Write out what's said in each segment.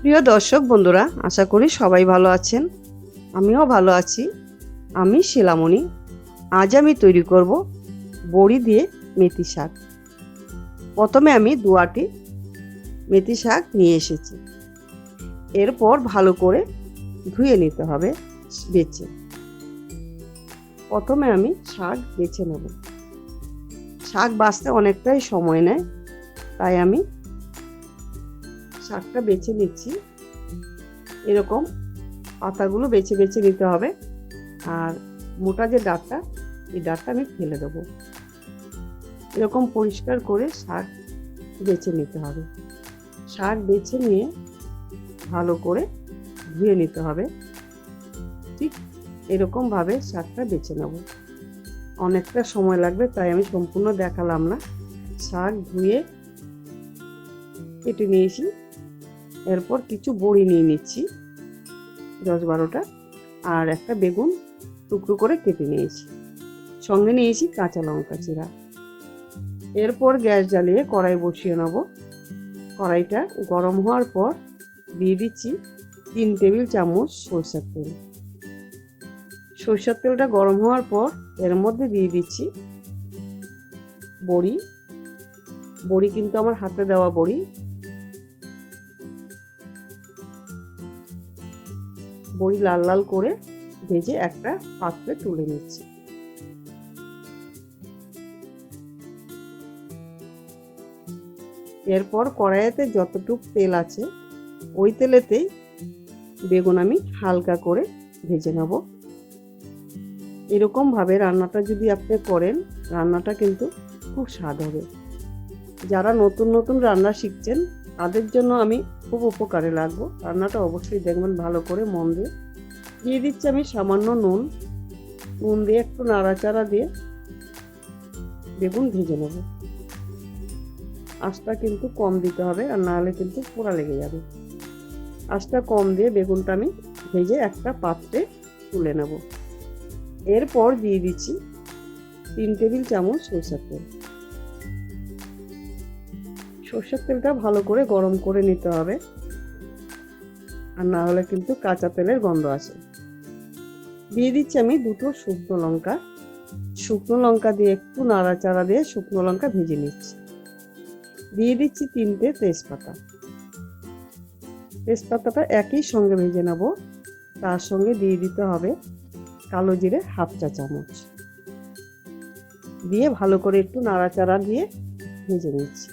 প্রিয় দর্শক বন্ধুরা, আশা করি সবাই ভালো আছেন। আমিও ভালো আছি। আমি শিলামণি। আজ আমি তৈরি করব বড়ি দিয়ে মেথি শাক। প্রথমে আমি দুয়াটি মেথি শাক নিয়ে এসেছি। এরপর ভালো করে ধুয়ে নিতে হবে বেছে। প্রথমে আমি শাক বেছে নেব। শাক বাঁচতে অনেকটাই সময় নেয়, তাই আমি শাকটা বেছে নিচ্ছি। এরকম পাতাগুলো বেছে বেছে নিতে হবে। আর মোটা যে ডাঁটটা এই ডাঁটটা আমি ফেলে দেবো। এরকম পরিষ্কার করে শাক বেছে নিতে হবে। শাক বেছে নিয়ে ভালো করে ধুয়ে নিতে হবে। ঠিক এরকমভাবে শাকটা বেছে নেব। অনেকটা সময় লাগবে, তাই আমি সম্পূর্ণ দেখালাম না। শাক ধুয়ে কেটে নিয়েছি। এরপর কিছু বড়ি নিয়ে নিচ্ছি, দশ বারোটা, আর একটা বেগুন টুকরো করে কেটে নিয়েছি। সঙ্গে নিয়েছি কাঁচা লঙ্কা চিরা এরপর গ্যাস জ্বালিয়ে কড়াই বসিয়ে নেব। কড়াইটা গরম হওয়ার পর দিয়ে দিচ্ছি তিন টেবিল চামচ সরষের তেল। সরষের তেলটা গরম হওয়ার পর এর মধ্যে দিয়ে দিচ্ছি বড়ি। বড়ি কিন্তু আমার হাতে দেওয়া বড়ি। বড়ি লাল লাল করে ভেজে একটা পাত্রে তুলে নিচ্ছি। এরপর কড়াইতে যতটুক তেল আছে, ওই তেলেতেই বেগুন আমি হালকা করে ভেজে নেব। এরকমভাবে রান্নাটা যদি আপনি করেন, রান্নাটা কিন্তু খুব স্বাদ হবে। যারা নতুন নতুন রান্না শিখছেন তাদের জন্য আমি খুব উপকারে লাগবো। রান্নাটা অবশ্যই দেখবেন ভালো করে মন দিয়ে। দিয়ে দিচ্ছি আমি সামান্য নুন। নুন দিয়ে একটু নাড়াচাড়া দিয়ে বেগুন ভেজে নেব। আঁচটা কিন্তু কম দিতে হবে আর নাহলে কিন্তু পোড়া লেগে যাবে। আঁচটা কম দিয়ে বেগুনটা আমি ভেজে একটা পাত্রে তুলে নেব। এরপর দিয়ে দিচ্ছি তিন টেবিল চামচ সরষের তেল। সর্ষের তেলটা ভালো করে গরম করে নিতে হবে। আর না হলে কিন্তু কাঁচা তেলের গন্ধ আসে। দিয়ে দিচ্ছি আমি দুটো শুকনো লঙ্কা। শুকনো লঙ্কা দিয়ে একটু নাড়াচাড়া দিয়ে শুকনো লঙ্কা ভেজে নিচ্ছি। দিয়ে দিচ্ছি তিনটে তেজপাতা। তেজপাতাটা একই সঙ্গে ভেজে নেব। তার সঙ্গে দিয়ে দিতে হবে কালো জিরে হাফ চা চামচ। দিয়ে ভালো করে একটু নাড়াচাড়া দিয়ে ভেজে নিচ্ছি।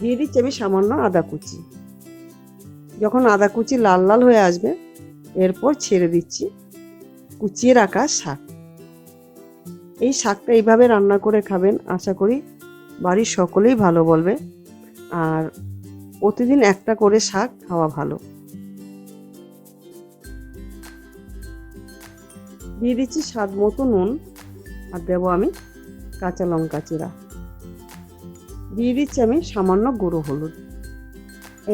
দিয়ে দিচ্ছি আমি সামান্য আদা কুচি। যখন আদা কুচি লাল লাল হয়ে আসবে, এরপর ছেড়ে দিচ্ছি কুচিয়ে রাখা শাক। এই শাকটা এইভাবে রান্না করে খাবেন, আশা করি বাড়ির সকলেই ভালো বলবে। আর প্রতিদিন একটা করে শাক খাওয়া ভালো। দিয়ে দিচ্ছি স্বাদ মতো নুন, আর দেবো আমি কাঁচা লঙ্কা চিরা দিয়ে দিচ্ছি আমি সামান্য গুঁড়ো হলুদ।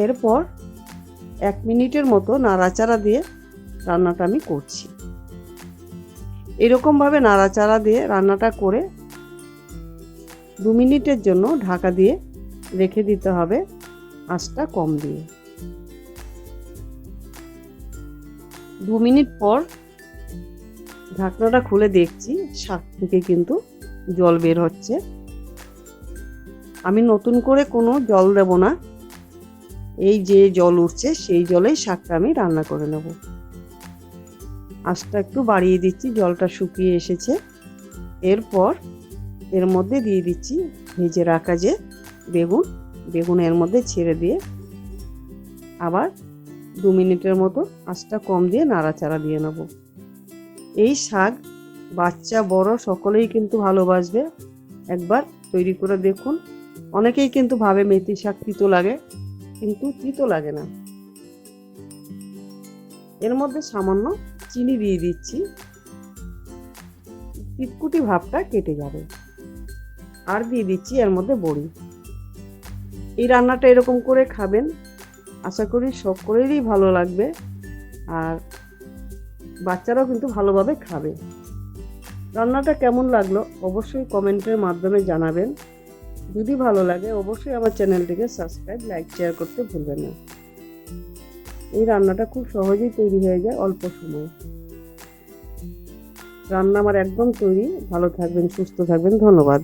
এরপর এক মিনিটের মতো নাড়াচাড়া দিয়ে রান্নাটা আমি করছি। এরকমভাবে নাড়াচাড়া দিয়ে রান্নাটা করে দু মিনিটের জন্য ঢাকা দিয়ে রেখে দিতে হবে আঁচটা কম দিয়ে। দু মিনিট পর ঢাকনাটা খুলে দেখছি শাক থেকে কিন্তু জল বের হচ্ছে। আমি নতুন করে কোনো জল দেব না। এই যে জল উঠছে, সেই জলেই শাকটা আমি রান্না করে নেব। আঁচটা একটু বাড়িয়ে দিচ্ছি, জলটা শুকিয়ে এসেছে। এরপর এর মধ্যে দিয়ে দিচ্ছি ভেজে রাখা যে বেগুন বেগুন এর মধ্যে ছেড়ে দিয়ে আবার দু মিনিটের মতো আঁচটা কম দিয়ে নাড়াচাড়া দিয়ে নেব। এই শাক বাচ্চা, বড় সকলেই কিন্তু ভালোবাসবে। একবার তৈরি করে দেখুন। অনেকেই কিন্তু ভাবে মেথি শাক তিতো লাগে, কিন্তু তিতো লাগে না। এর মধ্যে সামান্য চিনি দিয়ে দিচ্ছি। তিতকুটি ভাবটা কেটে যাবে। আর দিয়ে দিচ্ছি এর মধ্যে বড়ি। এই রান্নাটা এরকম করে খাবেন, আশা করি সকলেরই ভালো লাগবে। আর বাচ্চারাও কিন্তু ভালোভাবে খাবে। রান্নাটা কেমন লাগল অবশ্যই কমেন্টের মাধ্যমে জানাবেন। যদি ভালো লাগে, অবশ্যই আমার চ্যানেলটিকে সাবস্ক্রাইব, লাইক শেয়ার করতে ভুলবেন না। এই রান্নাটা খুব সহজেই তৈরি হয়ে যায় অল্প সময়ে। রান্না আমার একদম তৈরি। ভালো থাকবেন, সুস্থ থাকবেন। ধন্যবাদ।